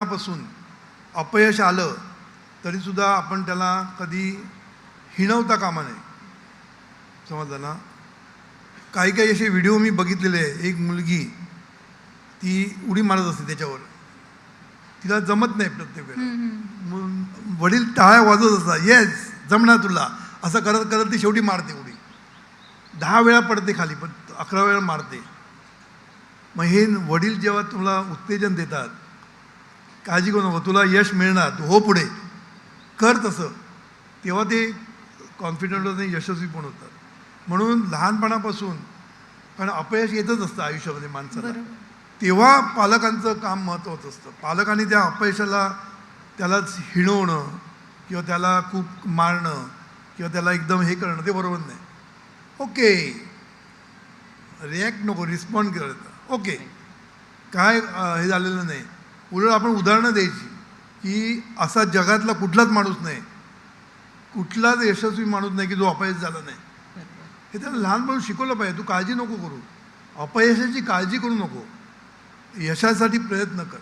पासून अपयश आलं तरीसुद्धा आपण त्याला कधी हिणवता कामा नये. समजलं ना? काही काही असे व्हिडिओ मी बघितलेले आहे. एक मुलगी ती उडी मारत असते त्याच्यावर. तिला जमत नाही प्रत्येक वेळेला. वडील टाळ्या वाजवत असतात. येस जमणार तुला. असं करत करत ती शेवटी मारते उडी. दहा वेळा पडते खाली पण अकरा वेळा मारते. मग हे वडील जेव्हा तुला उत्तेजन देतात काळजी करू नको तुला यश मिळणार तू हो पुढे. कर तसं. तेव्हा ते कॉन्फिडंट होत यशस्वी पण होतात. म्हणून लहानपणापासून कारण अपयश येतच असतं आयुष्यामध्ये माणसाला. तेव्हा पालकांचं काम महत्त्वाचं असतं. पालकांनी त्या अपयशाला त्याला हिणवणं किंवा त्याला खूप मारणं किंवा त्याला एकदम हे करणं ते बरोबर नाही. ओके. रिॲक्ट नको रिस्पॉन्ड करत. ओके. काय हे झालेलं नाही. उलट आपण उदाहरणं द्यायची की असा जगातला कुठलाच माणूस नाही कुठलाच यशस्वी माणूस नाही की जो अपयश झाला नाही. हे त्याला लहानपण शिकवलं पाहिजे तू काळजी नको करू. अपयशाची काळजी करू नको. यशासाठी प्रयत्न कर.